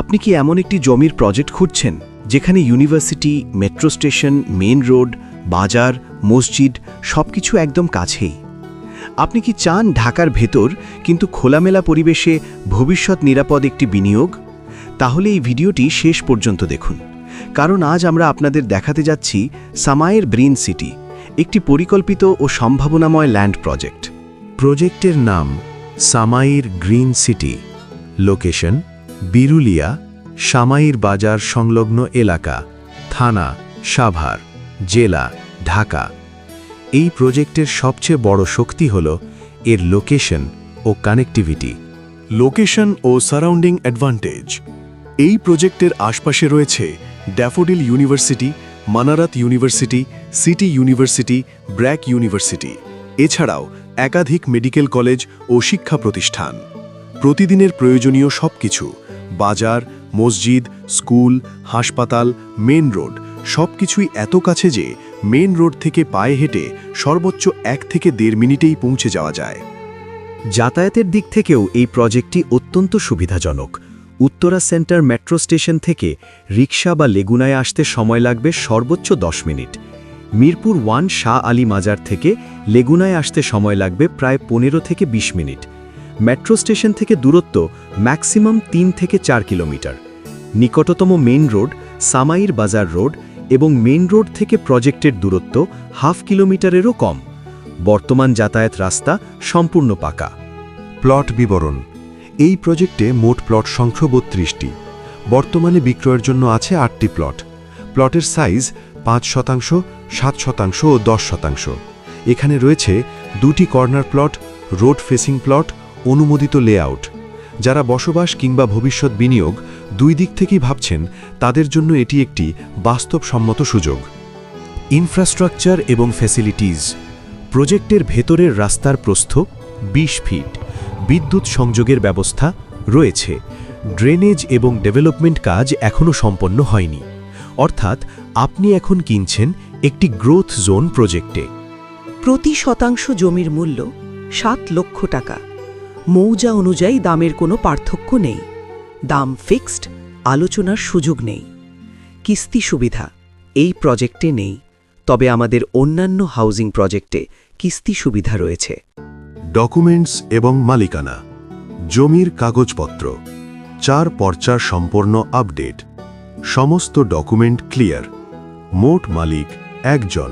আপনি কি এমন একটি জমির প্রজেক্ট খুঁজছেন, যেখানে university, metro station main road, বাজার, মসজিদ, সবকিছু একদম কাছেই? আপনি কি চান ঢাকার ভেতর, কিন্তু খোলামেলা পরিবেশে ভবিষ্যৎ নিরাপদ একটি বিনিয়োগ? তাহলে এই ভিডিওটি শেষ পর্যন্ত দেখুন। কারণ আজ আমরা আপনাদের দেখাতে যাচ্ছি সামায়ের ব্রিন সিটি, একটি পরিকল্পিত ও সম্ভাবনাময় ল্যান্ড প্রজেক্ট। প্রজেক্টের নাম Samair green city. Location Birulia, Samair Bazar সংলগ্ন এলাকা, থানা, সাভার, জেলা, ঢাকা। এই প্রজেক্টের সবচেয়ে বড় শক্তি হল এর লোকেশন ও কানেক্টিভিটি লোকেশন ও সারাউন্ডিং অ্যাডভান্টেজ এই প্রজেক্টের আশপাশে রয়েছে Daffodil university Manarat university city university BRAC university এছাড়াও একাধিক মেডিকেল কলেজ ও শিক্ষা প্রতিষ্ঠান। প্রতিদিনের প্রয়োজনীয় সবকিছু বাজার, মসজিদ, স্কুল, হাসপাতাল মেন রোড, সবকিছুই এত কাছে যে মেন রোড থেকে পায়ে হেঁটে সর্বোচ্চ এক থেকে দেড় মিনিটেই পৌঁছে যাওয়া যায়। যাতায়াতের দিক থেকেও এই প্রজেক্টটি অত্যন্ত সুবিধাজনক। উত্তরা সেন্টার মেট্রো স্টেশন থেকে রিকশা বা লেগুনায় আসতে সময় লাগবে সর্বোচ্চ 10 মিনিট। মিরপুর ওয়ান শাহ আলী মাজার থেকে লেগুনায় আসতে সময় লাগবে প্রায় পনেরো থেকে ২০ মিনিট। মেট্রো স্টেশন থেকে দূরত্ব ম্যাক্সিমাম তিন থেকে চার কিলোমিটার। নিকটতম মেইন রোড সামাইর বাজার রোড এবং মেইন রোড থেকে প্রজেক্টের দূরত্ব হাফ কিলোমিটারেরও কম। বর্তমান যাতায়াত রাস্তা সম্পূর্ণ পাকা। প্লট বিবরণ। এই প্রজেক্টে মোট প্লট সংখ্যা বত্রিশটি। বর্তমানে বিক্রয়ের জন্য আছে আটটি প্লট। প্লটের সাইজ পাঁচ শতাংশ, সাত শতাংশ ও দশ শতাংশ। এখানে রয়েছে দুটি corner plot, road facing plot অনুমোদিত লেআউট যারা বসবাস কিংবা ভবিষ্যৎ বিনিয়োগ দুই দিক থেকেই ভাবছেন তাদের জন্য এটি একটি বাস্তবসম্মত সুযোগ। ইনফ্রাস্ট্রাকচার এবং ফ্যাসিলিটিজ প্রজেক্টের ভেতরের রাস্তার প্রস্থ ২০ ফিট বিদ্যুৎ সংযোগের ব্যবস্থা রয়েছে ড্রেনেজ এবং ডেভেলপমেন্ট কাজ এখনও সম্পন্ন হয়নি। অর্থাৎ আপনি এখন কিনছেন একটি গ্রোথ জোন প্রজেক্টে। প্রতি শতাংশ জমির মূল্য সাত লক্ষ টাকা। মৌজা অনুযায়ী দামের কোনো পার্থক্য নেই। দাম ফিক্সড, আলোচনার সুযোগ নেই। কিস্তি সুবিধা, এই প্রজেক্টে নেই। তবে আমাদের অন্যান্য হাউজিং প্রজেক্টে কিস্তি সুবিধা রয়েছে। ডকুমেন্টস এবং মালিকানা, জমির কাগজপত্র, চার পর্চার সম্পূর্ণ আপডেট, সমস্ত ডকুমেন্ট ক্লিয়ার, মোট মালিক একজন,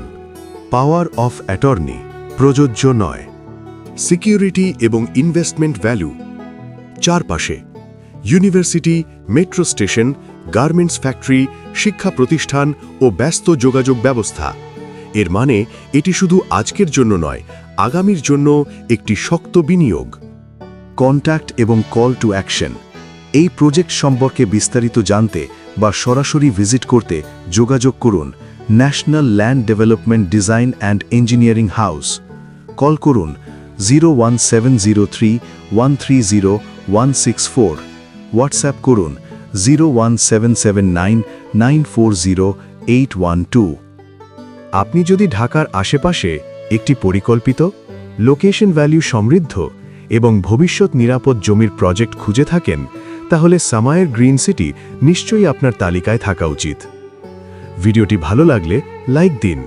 পাওয়ার অফ অ্যাটর্নি, প্রযোজ্য নয়। সিকিউরিটি এবং ইনভেস্টমেন্ট ভ্যালু। চারপাশে, university, metro station, garments factory, শিক্ষা প্রতিষ্ঠান ও ব্যস্ত যোগাযোগ ব্যবস্থা। এর মানে এটি শুধু আজকের জন্য নয়, আগামীর জন্য একটি শক্ত বিনিয়োগ। কন্ট্যাক্ট এবং কল টু অ্যাকশন। এই প্রজেক্ট সম্পর্কে বিস্তারিত জানতে বা সরাসরি ভিজিট করতে যোগাযোগ করুন national land development design and engineering house. Call করুন zero one seven zero three one three zero one six four WhatsApp করুন zero one seven seven nine nine four zero eight one two আপনি যদি ঢাকার আশেপাশে একটি পরিকল্পিত location value সমৃদ্ধ এবং ভবিষ্যৎ নিরাপদ জমির প্রজেক্ট খুঁজে থাকেন, তাহলে সামায়ের গ্রিন সিটি নিশ্চয়ই আপনার তালিকায় থাকা উচিত। ভিডিওটি ভালো লাগলে লাইক দিন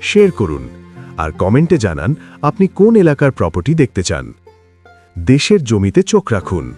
শেয়ার করুন। আর কমেন্টে জানান আপনি কোন এলাকার প্রপার্টি দেখতে চান? দেশের জমিতে চোখ রাখুন।